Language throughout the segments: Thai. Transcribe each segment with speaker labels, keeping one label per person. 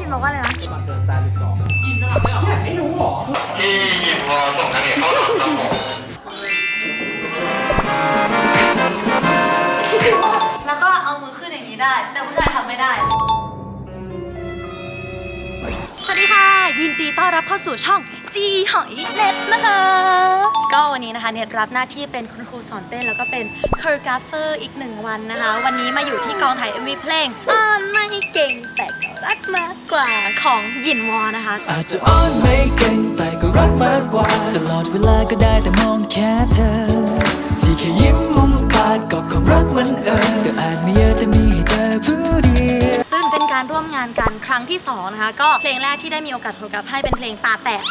Speaker 1: ยิ
Speaker 2: น
Speaker 3: บอกว่าอะไรนะยินนะไม่ออกไม่รู้หรอ
Speaker 4: ที่ยินวอส่งนางเอกเข้าหลังครับ
Speaker 3: แล้วก็เอามือขึ้นอย่างนี้ได้ แต่ผู้ชายทำไม่ได้ ยินดีต้อนรับเข้าสู่ช่องจีหอยเน็ตนะคะ ก็วันนี้นะคะเน็ตรับหน้าที่เป็นคุณครูสอนเต้นแล้วก็เป็นคอร์กราฟเฟอร์อีกหนึ่งวันนะคะ วันนี้มาอยู่ที่กองถ่าย MV เพลงอ่อนไม่เก่งแต่ก็รักมากกว่าของหยินวอนะคะ
Speaker 5: อาจจะอ้อนไม่เก่งแต่ก็รักมากกว่า ตลอดเวลาก็ได้แต่มองแค่เธอ ที่แค่ยิ้มมุมปากก็ความรักมันเอ่ยแต่อาจไม่เยอะแต่มีให้เธอผู้เดียว
Speaker 3: ซึ่งเป็นการร่วมงานกันครั้งที่2นะคะ ก็เพลงแรกที่ได้มีโอกาสโฟกัสให้เป็นเพลงตาแตก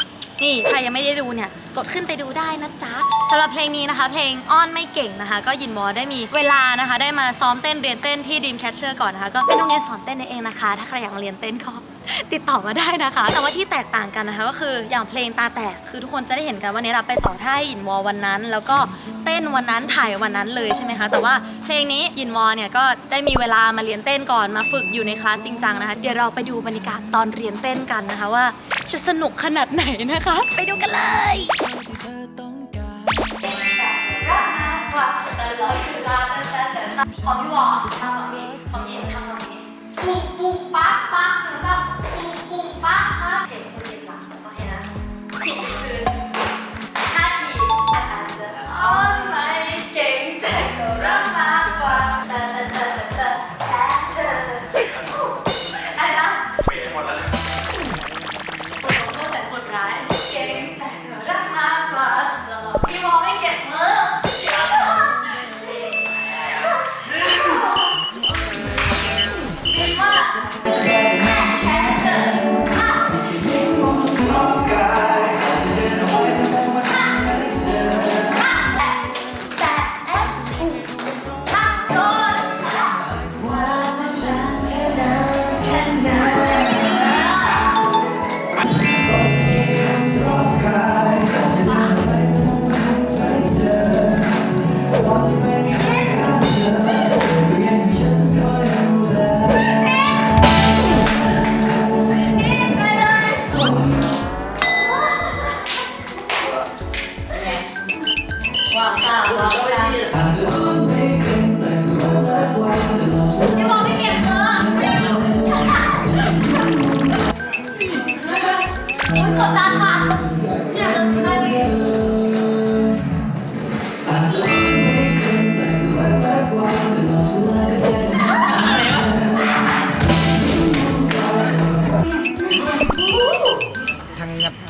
Speaker 3: นี่ใครยังไม่ได้ดูเนี่ย กดขึ้นไปดูได้นะจ๊ะสำหรับเพลงนี้นะคะ เพลงอ้อนไม่เก่งนะคะ ก็ยินวอได้มีเวลานะคะ ได้มาซ้อมเต้นเรียนเต้นที่ Dreamcatcher ก่อนนะคะ ก็เป็นโรงเรียนสอนเต้นนั่นเองนะคะ ถ้าใครอยากมาเรียนเต้นก็ ติดต่อมาได้นะคะ แต่ว่าที่แตกต่างกันนะคะก็คืออย่างเพลงตาแตกคือทุกคนจะได้เห็นกันว่าเนี่ยเราไปต่อท่าห้ยินวอวันนั้น แล้วก็เต้นวันนั้นถ่ายวันนั้นเลยใช่ไหมคะแต่ว่าเพลงนี้ยินวอเนี่ยก็ได้มีเวลามาเรียนเต้นก่อนมาฝึกอยู่ในคลาสจริงจังนะคะเดี๋ยวเราไปดูบรรยากาศตอนเรียนเต้นกันนะคะว่า จะสนุกขนาดไหนนะคะ ไปดูกันเลยของพี่วอทำฝั่งนี้ของยินทำ ปุ่มปุ่มปั๊บปั๊บหนึ่งสองปุ้งปุ้งปั๊บปั๊บเจ็บคือเจ็บหลังโอเคนะผิดคือ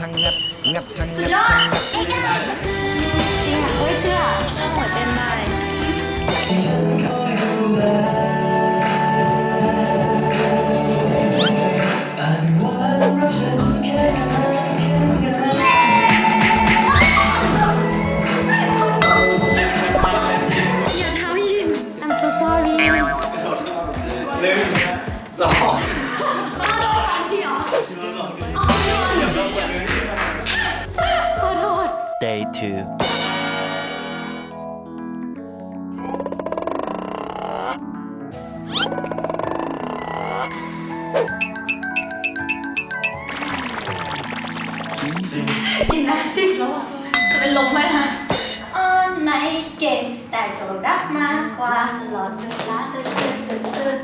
Speaker 3: งับทั้
Speaker 5: งงับงับทั้งงั
Speaker 3: ด
Speaker 5: บ
Speaker 3: ยอ
Speaker 5: ทั้งงับ
Speaker 3: จริงอะไม่เชื่อเรื่องหัวเยิน
Speaker 2: นา
Speaker 3: ซิกแล้วอะจะเป็นลมไหมนะอ้อนไหนเก่งแต่ก็รักมากกว่าตลอดเวลาตื่นตื่นตื่นตื่น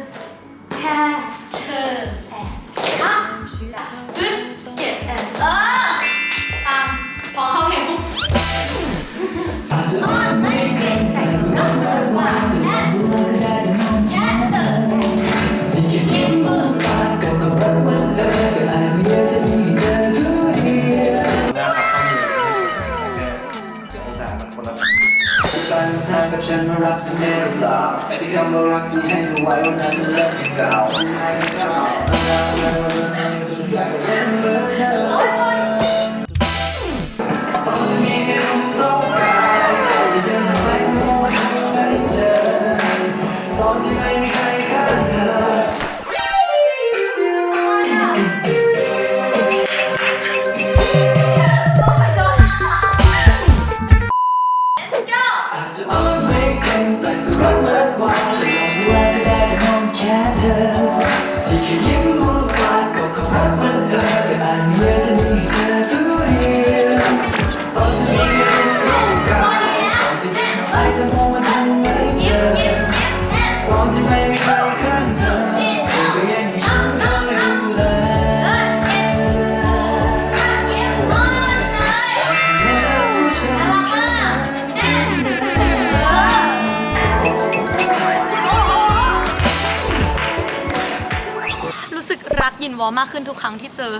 Speaker 3: แค่เธอแอบฮักขึ้นเก็บแอบเออ กา
Speaker 2: ร
Speaker 6: ทางกับฉันมารักเธอแน่หรือเปล่าไอ้ที่คำว่ารักที่ให้เธอไว้วันนั้นมันเริ่มจากเก่าไม่เก่า มา
Speaker 3: กขึ้นทุกครั้งที่เจอ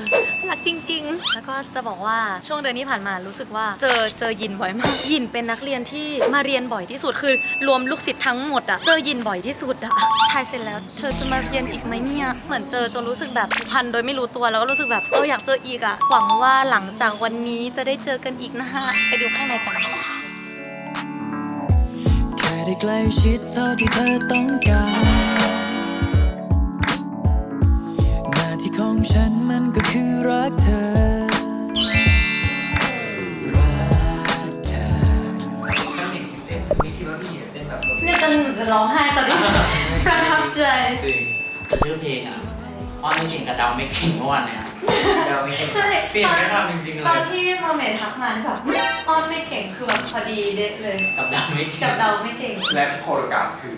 Speaker 3: รักจริง ๆ แล้วก็จะบอกว่าช่วงเดือนที่ผ่านมารู้สึกว่า เจอเจอยินบ่อยมาก ยินเป็นนักเรียนที่มาเรียนบ่อยที่สุดคือ รวมลูกศิษย์ทั้งหมดอะเจอยินบ่อยที่สุดอะถ่ายเสร็จแล้วเธอจะมาเรียนอีกไหมเนี่ยเหมือนเจอจนรู้สึกแบบผูกพันโดยไม่รู้ตัวแล้วก็รู้สึกแบบเอออยากเจออีกอะหวังว่าหลังจากวันนี้จะได้เจอกันอีกนะฮะไปดูข้างในกัน
Speaker 5: แค่ได้ใกล้ชิดเท่าที่เธอต้องการ
Speaker 3: จะร้องไห้ตอนนี้ ประทับใจ
Speaker 2: จริง
Speaker 4: ชื่อเพลงอะอ้อนไม่เก่งกับเดาไม่เก่งเมื่อวานเนี่ย
Speaker 2: เราไม่เห็น
Speaker 3: ใช่
Speaker 2: เปลี่ยนไม่ทำจริงๆเล
Speaker 3: ตอน
Speaker 2: ย
Speaker 3: ที่เมอร์เมดทักมานี่แบบอ้อนไม่เก่งคือแบบพอดีเด็ดเลย
Speaker 4: กับเดาไม่เก่ง
Speaker 3: กับเดาไม่เก่ง
Speaker 2: และโคโรกราฟคือ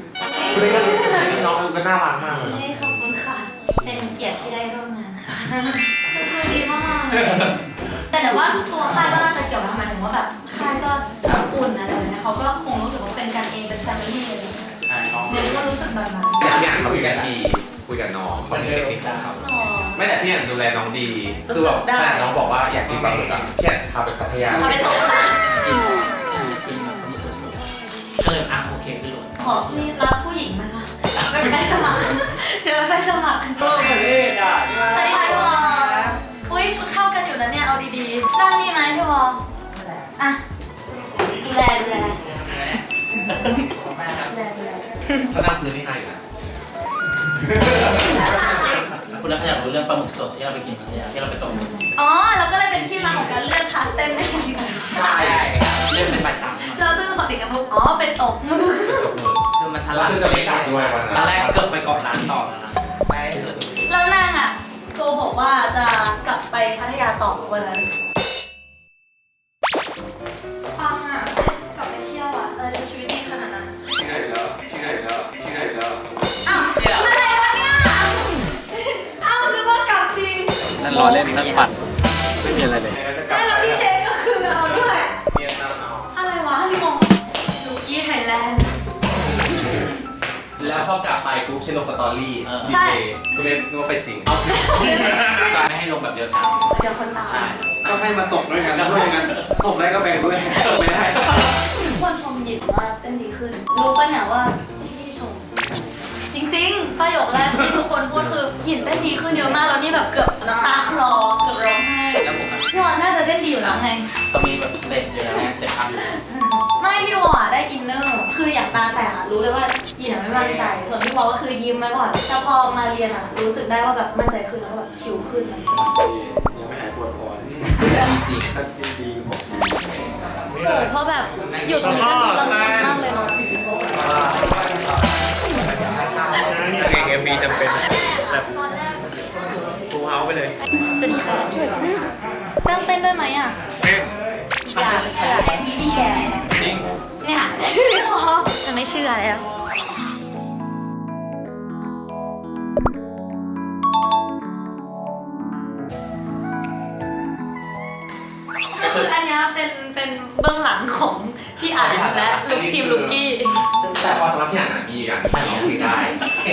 Speaker 2: คือได้ก็น้องก็น่ารักมากเลย
Speaker 3: นี่ขอบคุณค่ะ เป็นเกียรติที่ได้ร่วมงานค่ะคือดีมากแต่แต่ว่าตัวค่ายก็น่าจะเกี่ยวนะหมายถึงว่าแบบค่ายก็อบอุ่นอะไรแบบเนี้ยเขาก็คงรู้สึกว่าเป็นกันเองเป็นแฟมิลี่เลย
Speaker 4: ใช่ น้อง
Speaker 3: เด็กก็รู้สึกแบบนั้น
Speaker 7: แต่พี่อ่านเขาคุยกันดีคุยกับน้องเขาเป็นเด็กดีครับ
Speaker 3: อ๋อ
Speaker 7: ไม่แต่พี่อ่านดูแลน้องดี
Speaker 3: รู้สึก
Speaker 7: คือแบบ
Speaker 3: ได้
Speaker 7: ขนาดน้องบอกว่าอยากกินปลาหมึกอะพี่อ่านพาไปพัทยา
Speaker 3: เอาไปตกปลา
Speaker 4: กินกินแบบสดๆก็เลยอะโอเคขึ้นรถ
Speaker 3: ขอพี่รับผู้หญิงไหมคะไปไปสมัคร เดี๋ยวไปสมัคร
Speaker 2: ก็ประเทศอะ
Speaker 3: สวัสดีค่ะพี่วออุ้ยชุดเข้ากันอยู่นะเนี่ยเอาดีๆนั่งนี่ไหมพี่วออะดูแลดูแลดูแล
Speaker 7: เขานั่งพื้นที่ให้นะ
Speaker 4: คุณแล้วขยับรู้เรื่องปลาหมึกสดที่เราไปกินพัทยาที่เราไปตกหมึก
Speaker 3: อ๋อแล้วก็เลยเป็นที่มาของการเลือกคลาสเต้นในวันนี้
Speaker 4: ใช่เรื่องเป็นบ่ายสาม
Speaker 3: เราซึ่งขอติดกันมุกอ๋อเป็นตกมือ
Speaker 4: คือมันทะ
Speaker 7: แล้ว
Speaker 4: ลัก
Speaker 7: คือจะไม่กลับด้วยวัน
Speaker 4: ตอน
Speaker 7: นั้น
Speaker 4: แรกเกือบไปเกาะร้านต่อแล้วนะ
Speaker 3: แล้วนางอะโกบอกว่าจะกลับไปพัทยาต่อวันนั้น นั่นรอ
Speaker 2: เล่นนั่นปั่นไม่มีอะไรเลย
Speaker 3: แม่แล้วพี่เชฟก็คือเอาด้วย
Speaker 7: เนียนน้ำเอา
Speaker 3: อะไรวะพี่มงลูกี้ไทยแลนด์
Speaker 7: แล้วพอกลับไปปุ๊บเชนลงสตอรี่
Speaker 3: ใช่
Speaker 7: ดีเก็เลยนึกว่าไปจริง
Speaker 4: ไม่ให้ลงแบบเดียวกัน
Speaker 3: เดี๋ยวคนตา
Speaker 4: ใช่
Speaker 3: ย
Speaker 2: ก็ให้มาตกด้วยกันแล้วด้วยกันตกได้ก็แบ่งด้วยตกไม่ได้
Speaker 3: ทุกคนชมหยินว่าเต้นดีขึ้น รู้ปะเนี่ยว่าพี่พี่ชม จริงๆประโยคแรกที่ทุกคนพูดคือหยินเต้นดีขึ้นเยอะมากแล้วนี่แบบเกือบน้ำตาคลอเกือบร้องไห้
Speaker 4: แล้วผมอะ
Speaker 3: พี่วอนน่าจะเต้นดีอยู่แล้วไง
Speaker 4: ก็มีแบบสเต็ปเยอะไงสเต็ปอัพอยู่
Speaker 3: ไม่พี่วออะได้อินเนอร์ คืออย่างตาแต่อะรู้เลยว่ายินอะไม่มั่นใจ ส่วนพี่วอก็คือยิ้มไว้ก่อนแต่พอมาเรียนอะรู้สึกได้ว่าแบบมั่นใจขึ้นแล้วก็แบบชิลขึ้นอะไรอย่างเงี้ย
Speaker 2: ยังไม่หายปวดคอ
Speaker 7: จริง
Speaker 2: จริงจริงผม
Speaker 3: โอ้เพราะแบบอยู่ตรงนี้ก็ดูละมุนมาก เลยเนาะ
Speaker 2: นางเอกเอ็มบีจำเป็นแบบ
Speaker 3: ตอนแรก
Speaker 2: ฟูเฮาไปเลย
Speaker 3: สวัสดีค่ะตั้งเต้นด้วยไหมอะ
Speaker 2: เต้น
Speaker 3: อยากเชื่อพี่แก
Speaker 2: จริง
Speaker 3: เนี่ยจะไม่เชื่อแล้วก็คืออันเนี้ยเป็นเป็นเบื้องหลังของพี่อ่านและลูกทีมลูกกี้
Speaker 7: แต่พอสำหรับพี่อ่านอะมีอย่างที่น้องคุยได้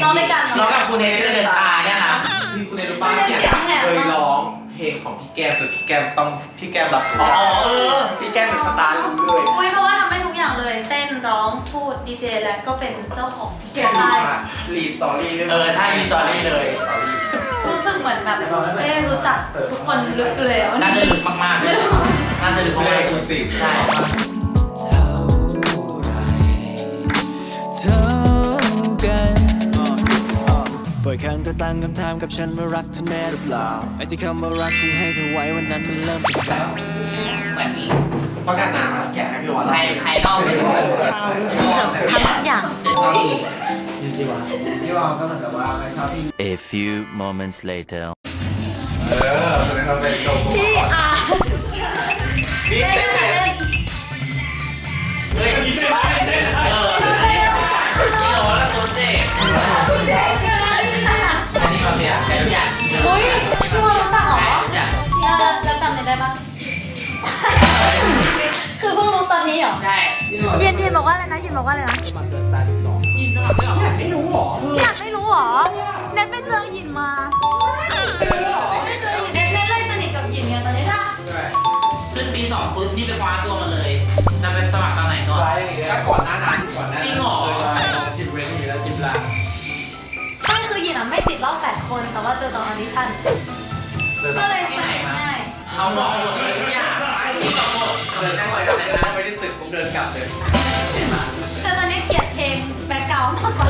Speaker 3: น้องด้วยกัน
Speaker 4: น้องกับคุณเอเดอร์เดสตาร์เนี่ยนะ
Speaker 7: ที่คุณเอรู้ป้าพี่อ่านเคยร้องเพลงของพี่แก้มคือพี่แก้มต้องพี่แก้มรับ
Speaker 4: อ๋อเออ
Speaker 7: พี่แก้มเป็นสตาร์รู้เลย
Speaker 3: อุ้ยเพราะว่าทำให้ทุกอย่างเลยเต้นร้องพูดดีเจและก็เป็นเจ้าของพี่แกได้
Speaker 7: รีสตอรี่เรื่อง
Speaker 4: เออใช่มีสตอรี่เลย
Speaker 3: รู้สึกเหมือนแบบได้รู้จักทุกคนลึกเลยอะ
Speaker 4: น่าจะลึกมากๆเลยน่าจะลึก
Speaker 7: เรื่
Speaker 4: มา
Speaker 7: อง
Speaker 4: ก
Speaker 7: กูสิบ
Speaker 4: ๆใช่
Speaker 5: บ่อยครั้งเธอตั้งคำถามกับฉันว่ารักเธอแน่หรือเปล่า ไอ้ที่คำว่ารักที่ให้เธอไว้วันนั้นมันเริ่มจาก
Speaker 4: เหมือน
Speaker 7: เพราะการนานมาแกให้พี่วอน
Speaker 4: ภายภายนอกไม่รู้
Speaker 3: ทำทุกอย่าง
Speaker 2: พี่วอมก็เหมือนกับว่าไม่ชอบพี่
Speaker 8: A few moments later.
Speaker 7: เออแสดงว่าเป็นโชว์
Speaker 3: พี่อะ
Speaker 7: นี่
Speaker 3: เล่น
Speaker 7: เต้น
Speaker 3: เล่น
Speaker 4: เฮ้ย
Speaker 3: ได้ปะคือเพิ่งรู้ตอนนี้เหรอ
Speaker 4: ใช่
Speaker 3: เย็นเย็นบอกว่าอะไรนะเย็นบอกว่าอะไรนะ
Speaker 4: ยินนะครับไม่ออกไม่รู้หรอ
Speaker 3: พี่อ่านไม่รู้เหรอ เน็ตไปเจอหยินมาเน็ตเน็ตเลยสนิทกับหยินไงตอนนี้ถ้า
Speaker 4: ขึ้นปีสองปุ๊บนี่ไปคว้าตัวมาเลยจะไปสมัครตอนไหนก่อน
Speaker 2: ก็ก่อนหน้านั้นก่อนหน้า
Speaker 4: จริ
Speaker 2: นั้
Speaker 4: ง
Speaker 2: น
Speaker 4: เหรอ
Speaker 2: เคยไปลองชิมเวทีแล้วชิมลาง
Speaker 3: ไม่คือหยินอะไม่ติดรอบ8คนแต่ว่าเจอตอนออดิชั่นก็เลยสนิทง่าย
Speaker 4: เขาบอกหมดเลยทุกอย่างที่บอกหมด
Speaker 2: เดินแค่ไปทำอะไรนะไปที่ตึกผมเดินกลับเลย
Speaker 3: แต่ตอนนี้เกลียดเพลงแบ็คกราวด์มากกว่า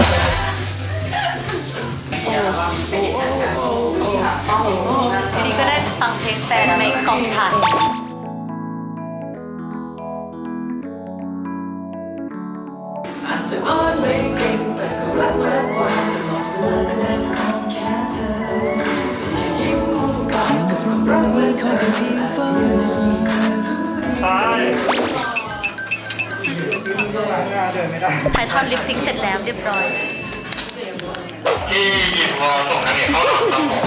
Speaker 3: ทีนี้ก็ได้ฟังเพลงแฟนในกล่องถ่าย ถ่ายทอดลิปซิงค์เสร็จแล้วเรียบร้อย
Speaker 7: ที่ยินวอส่งนักเรียนเข้าหลังครับผม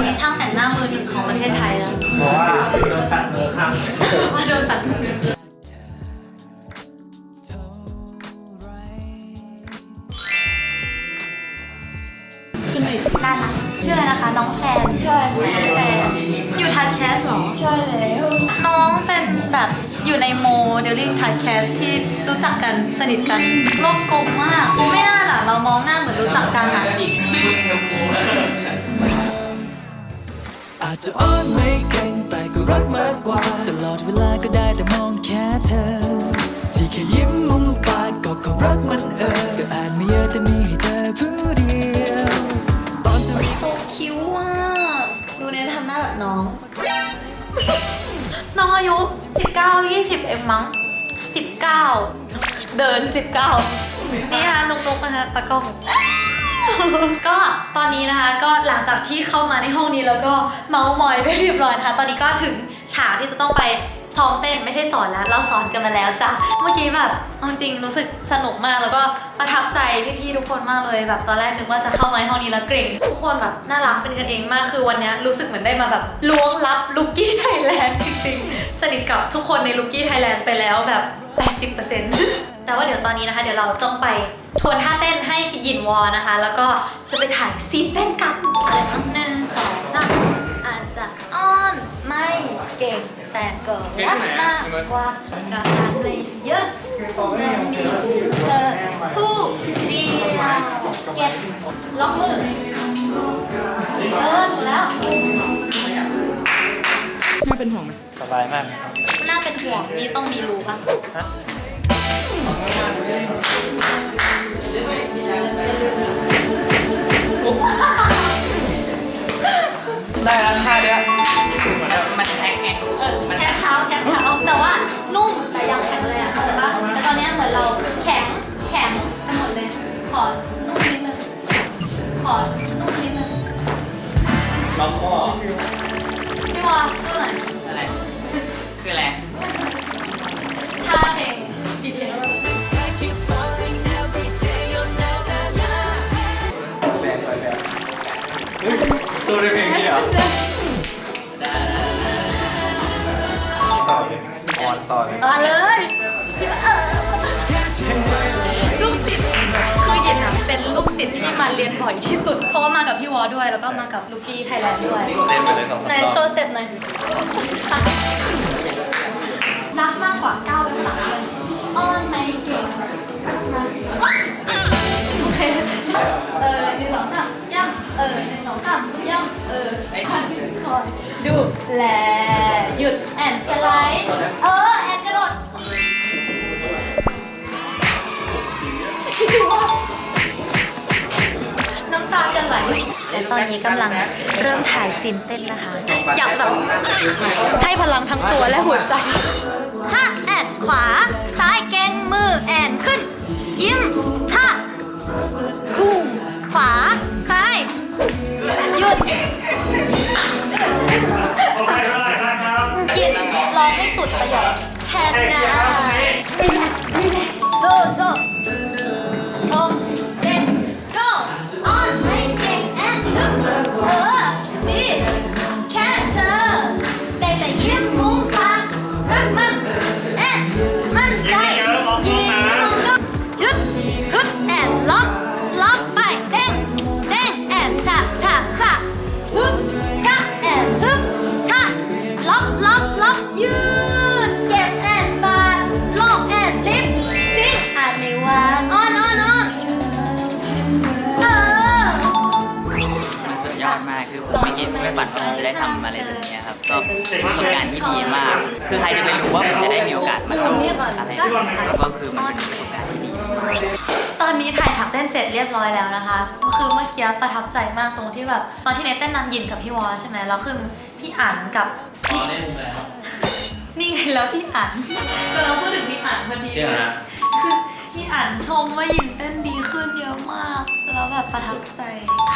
Speaker 3: มีช่างแต่งหน้ามือหนึ่งของประเทศไทยแล้ว
Speaker 4: เพราะว่าโดนตัดมือข้าง
Speaker 3: ว่าโดนตัดมือ
Speaker 5: เท่าไร
Speaker 3: น่ารักชื่ออะไรนะคะ น้องแซนใช่น้องแซนอยู่ทันแคสเหรอ ใช่แล้วน้องเป็น แบบอยู่ในโมเดลลิ่งทันแคสที่รู้จักกันสนิทกันโลกกลมมาก ไม่น่าล่ะ เรามองหน้าเหมือนรู้จักกันอะ
Speaker 4: จิกมึงกับกู
Speaker 5: อาจจะอ้อนไม่เก่งแต่ก็รักมากกว่า ตลอดเวลาก็ได้แต่มองแค่เธอ ที่แค่ยิ้มมุมปากก็คงรักมันเออก็อาจไม่เยอะแต่มีให้เธอผู้เดียวตอนเธอมี
Speaker 3: โซคิวอะดูเนี่ยทำหน้าแบบน้อง น้องอายุ 19 20 เองมั้ง 19 เดิน 19 นี่ค่ะนุกนุกนะคะตะกล้อง ก็ตอนนี้นะคะก็หลังจากที่เข้ามาในห้องนี้แล้วก็เมาส์มอยไปเรียบร้อยนะคะ ตอนนี้ก็ถึงฉากที่จะต้องไป ซ้อมเต้นไม่ใช่สอนแล้วเราสอนกันมาแล้วจ้ะเมื่อกี้แบบเอาจริงรู้สึกสนุกมากแล้วก็ประทับใจพี่ๆทุกคนมากเลยแบบตอนแรกนึกว่าจะเข้ามาในห้องนี้แล้วเกรงทุกคนแบบน่ารักเป็นกันเองมากคือวันนี้รู้สึกเหมือนได้มาแบบล้วงลับลุกกี้ไทยแลนด์จริงๆสนิทกับทุกคนในลุกกี้ไทยแลนด์ไปแล้วแบบ 80%แต่ว่าเดี๋ยวตอนนี้นะคะ เดี๋ยวเราต้องไปทวนท่าเต้นให้ยินวอนะคะ แล้วก็จะไปถ่ายซีนเต้นกันหนึ่งสองสามอาจจะอ้อนไม่เก่ง แต่ก็รักมากกว่าการไม่เยอะและมีเธอผู้เดียวเก็บล็อกมือเออถูกแล้ว
Speaker 4: สบายมาก
Speaker 3: น่าเป็นห่วงนี่ต้องมีรูป่ะ
Speaker 4: ได้แล้วท่าเนี้ยมันแท็กไง
Speaker 3: เออแทบเท้าแทบเท้าแต่ว่านุ่มแต่ยังแข็งเลยอะเข้าใจปะแต่ตอนเนี้ยเหมือนเราแข็งแข็งไปหมดเลย ขอนุ่มนิดนึงขอนุ่มนิดนึง
Speaker 4: ล็อกข้อ
Speaker 3: พี่วอสู้หน่อย
Speaker 4: อะไร คืออะไร
Speaker 3: ท่าเพลง BTS
Speaker 2: ออนต่อเลย
Speaker 3: มาเลยเออลูกศิษย์คือเย็นอะเป็นลูกศิษย์ที่มาเรียนบ่อยที่สุด เพราะว่ามากับพี่วอด้วย แล้วก็มากับลูกี้ไทยแลนด์ด้วย
Speaker 2: เล่นไปเลยสอง
Speaker 3: ไหนโชว์สเต็ปหน่อยรักมากกว่าก้าวไปข้างหลังเลยอ้อนไหมเก่งนะโอเคเออหนึ่งสองสามย่ำเออหนึ่งสองสามย่ำเออไอ้คันคอย ดูแลหยุดแอนสไลด์ เออ แอนกระโดดดูว่าน้ำตาจะไหล และตอนนี้กำลังเริ่มถ่ายซีนเต้นนะคะ อยากจะแบบให้พลังทั้งตัวและหัวใจ ถ้าแอนขวา ซ้ายเก่งมือแอนขึ้น ยิ้มท่าพุ่งขวา ซ้าย หยุด กินร้องให้สุดประโยแทนนา relax relax so so ได้
Speaker 9: ทำอะไรแบบเนี้ยครับ ก็เป็นประสบการณ์ที่ดีมาก คือใครจะไปรู้ว่าผมจะได้มีโอกาสมาทำอะไรแบบนี้ก็คือมันเป็นประสบการณ์ที่ดี
Speaker 3: ตอนนี้ถ่ายฉากเต้นเสร็จเรียบร้อยแล้วนะคะ ก็คือเมื่อกี้ประทับใจมากตรงที่แบบตอนที่เนทเต้นนำยินกับพี่วอใช่ไหมแล้วคือพี่อ่านกับ
Speaker 4: อ๋อ
Speaker 3: พี่
Speaker 4: ได้มุมแล้ว
Speaker 3: นี่ไงแล้วพี่อ่านก็เราพูดถึงพี่อ่านพอดี
Speaker 4: เชื่อนะ
Speaker 3: คือ ที่อ่านชมว่ายินเต้นดีขึ้นเยอะมาก แล้วแบบประทับใจ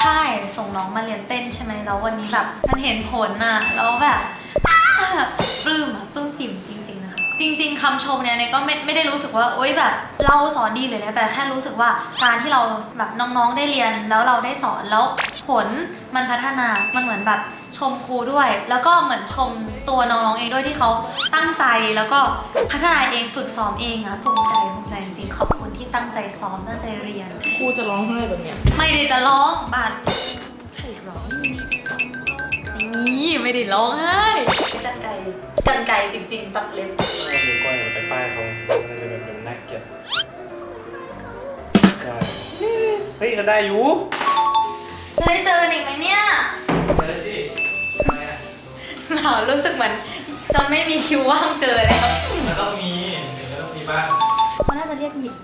Speaker 3: ค่ายส่งน้องมาเรียนเต้นใช่ไหมแล้ววันนี้แบบ มันเห็นผลน่ะแล้วแบบอ้าแบบปลื้มอะปลื้มปิ่มจริง จริง ๆคำชมเนี่ยเนี่ยก็ไม่ไม่ได้รู้สึกว่าโอ๊ยแบบเราสอนดีเลยนะแต่แค่รู้สึกว่าการที่เราแบบน้องๆได้เรียนแล้วเราได้สอนแล้วผลมันพัฒนา มันเหมือนแบบชมครูด้วย แล้วก็เหมือนชมตัวน้องๆเองด้วยที่เขาตั้งใจแล้วก็พัฒนาเองฝึกซ้อมเองอะภูมิใจภูมิใจจริงๆขอบคุณที่ตั้งใจซ้อมตั้งใจเรียน
Speaker 1: ครูจะร้องไห้แบบเนี้ย
Speaker 3: ไม่ได้จะร้องบาดใช่ร้องนี่ไม่ได้ร้องไห้กันไกล กันไกลจริง ๆ ตัดเล็บ
Speaker 2: นิ้วก้อยไปป้ายเขามันจะแบบเป็นนักเก็ตใช่เฮ้ยก็ได้อยู่
Speaker 3: จะได้เจอกันอีกไหมเนี่ย
Speaker 2: เฮ้ยสิทำไมอะ
Speaker 3: หนาวรู้สึกเหมือนจะไม่มีคิวว่างเจอแล้ว
Speaker 2: มันต้องมีมันต้องมีบ้าง
Speaker 3: เขาน่าจะเรียกหยิบ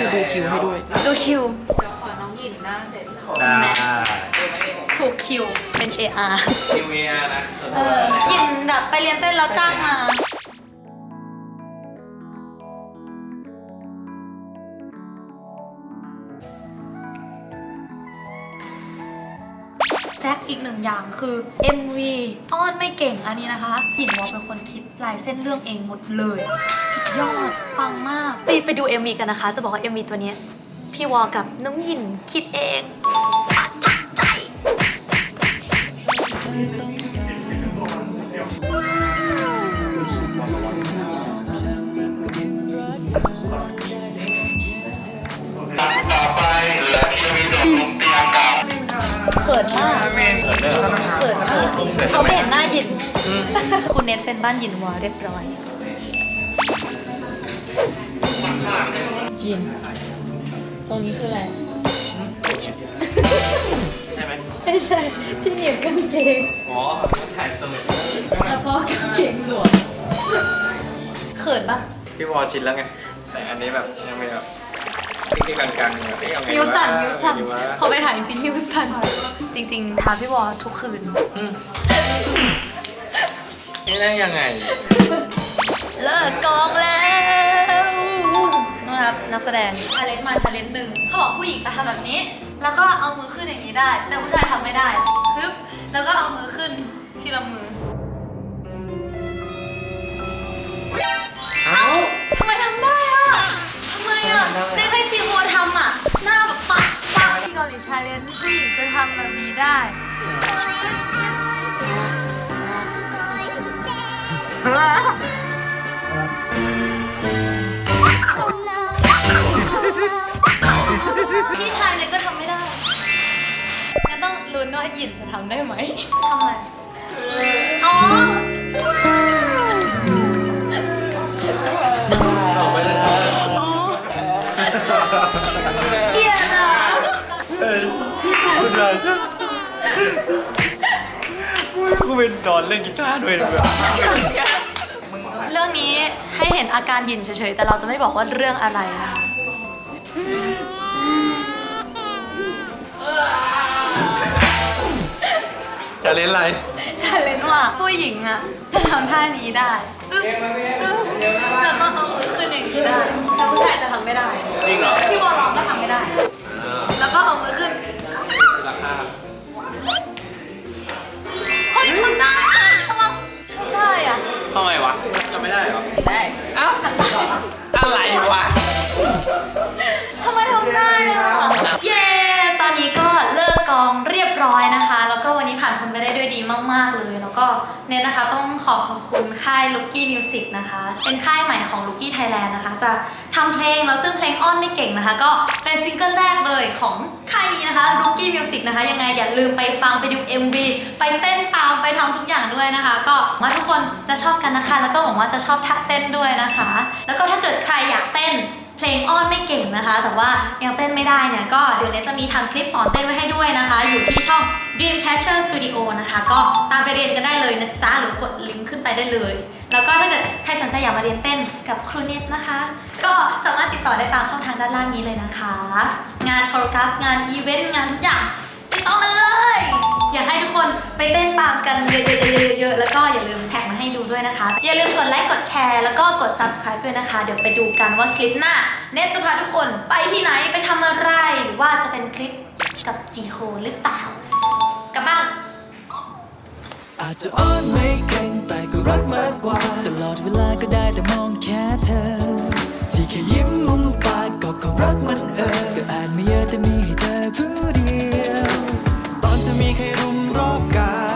Speaker 2: จะดูคิวให้ด้วย
Speaker 3: ดูคิว
Speaker 1: เดี๋ยวขอน้องหยินหน้าเสร็จ
Speaker 2: ได้
Speaker 3: ถูกคิวเป็น AR
Speaker 2: คิวเออาร์นะ
Speaker 3: เออหยินแบบไปเรียนเต้นแล้วจ้างมา แซกอีกหนึ่งอย่างคือ MV อ้อนไม่เก่งอันนี้นะคะหยินวอลเป็นคนคิดลายเส้นเรื่องเองหมดเลย สุดยอดปังมาก ไปไปดู MV กันนะคะ จะบอกว่า MV ตัวเนี้ยพี่วอลกับน้องหยินคิดเองประทับใจ เขินมากเขินมากเขาไม่เห็นหน้าหยิน คุณเน้นเป็นบ้านหยินวอเรียบร้อย
Speaker 1: ยิน ตรงนี้คืออะไร
Speaker 2: ใช่ไหม
Speaker 3: ไม่ใช่ ที่เหนียบกางเกง
Speaker 2: อ๋อถ่ายตรง
Speaker 3: เฉพาะกางเกงหลวมเขินปะ
Speaker 2: พี่วอชินแล้วไง แต่อันนี้แบบยังไม่แบบ ที่กลางๆเนี่ยเอ๊ะเอาไง
Speaker 3: นิวสันนิวสัน
Speaker 2: ดีวะ
Speaker 3: เขาไปถ่ายจริงนิวสันจริง ๆทาพี่วอทุกคืน
Speaker 2: นี่ได้ยังไง
Speaker 3: เลิกกองแล้วนะครับนักแสดงชาเลนจ์มาชาเลนจ์หนึ่งเขาบอกผู้หญิงจะทำแบบนี้ แล้วก็เอามือขึ้นอย่างนี้ได้ แต่ผู้ชายทำไม่ได้ปึ๊บแล้วก็เอามือขึ้นทีละมือ
Speaker 2: เกา
Speaker 3: หลีชาเลนจ์ผู้หญิงจะทำแบบนี้ได้พี่ชายเนี่ยก็ทำไม่ได้งั้นต้องลุ้นว่าหยินจะทำได้ไหมทำไมอ๋อ
Speaker 7: ออกไปเลยนะ
Speaker 3: เก
Speaker 2: คุณราชกูเป็นดอนเล่นกีตาร์ด้วยนะ
Speaker 3: เรื่องนี้ให้เห็นอาการหยินเฉยๆ แต่เราจะไม่บอกว่าเรื่องอะไรนะคะ
Speaker 2: จะเล่นอะไร
Speaker 3: ชาเลนจ์ว่าผู้หญิงอะจะทำท่านี้ได้อึ๊บอึ๊บแล้วก็เอามือขึ้นอย่างนี้ได้แต่ผู้ชายจะทำไม่ได้
Speaker 2: จริงเหรอ
Speaker 3: พี่บอลลองก็ทำไม่ได้ แล้วก็เอามือขึ้น
Speaker 2: ราคา
Speaker 3: เฮ้ยทำได้อะทำไมทำได้อะ
Speaker 2: ทำไมวะทำไม่ได้เหรอ
Speaker 1: ได้
Speaker 2: เอ้าอะไรวะ
Speaker 3: เนี่ยนะคะต้องขอขอบคุณค่าย Lucky Music นะคะ เป็นค่ายใหม่ของ Lucky Thailand นะคะ จะทำเพลงแล้วซึ่งเพลงอ้อนไม่เก่งนะคะ ก็เป็นซิงเกิลแรกเลยของค่ายนี้นะคะ Lucky Music นะคะ ยังไงอย่าลืมไปฟังไปดู MV ไปเต้นตามไปทำทุกอย่างด้วยนะคะ ก็หวังว่าทุกคนจะชอบกันนะคะ แล้วก็หวังว่าจะชอบท่าเต้นด้วยนะคะ แล้วก็ถ้าเกิดใครอยากเต้น เพลงอ้อนไม่เก่งนะคะ แต่ว่ายังเต้นไม่ได้เนี่ยก็เดี๋ยวเนี้จะมีทำคลิปสอนเต้นไว้ให้ด้วยนะคะ อยู่ที่ช่อง Dreamcatcher Studio นะคะ ก็ตามไปเรียนกันได้เลยนะจ๊ะ หรือกดลิงก์ขึ้นไปได้เลย แล้วก็ถ้าเกิดใครสนใจอยากมาเรียนเต้นกับครูเน็ตนะคะ ก็สามารถติดต่อได้ตามช่องทางด้านล่างนี้เลยนะคะ งานโคโรกราฟงานอีเวนต์งานทุกอย่างติดต่อมาเลย อยากให้ทุกคนไปเต้นตามกันเยอะๆๆๆแล้วก็อย่าลืมแท็กมาให้ดูด้วยนะคะ อย่าลืมกดไลค์กดแชร์แล้วก็กด subscribe ด้วยนะคะ เดี๋ยวไปดูกันว่าคลิปหน้า เนทจะพาทุกคนไปที่ไหนไปทำอะไรหรือว่าจะเป็นคลิปกับจีโฮหรือเปล่ากับบ้าง
Speaker 5: อาจจะอ่อนไม่เก่งแต่ก็รักมากกว่า ตลอดเวลาก็ได้แต่มองแค่เธอ ที่แค่ยิ้มมุมปากก็คงรักมันเออก็อาจไม่เยอะแต่มีให้เธอผู้เดียว ตอนจะมีใคร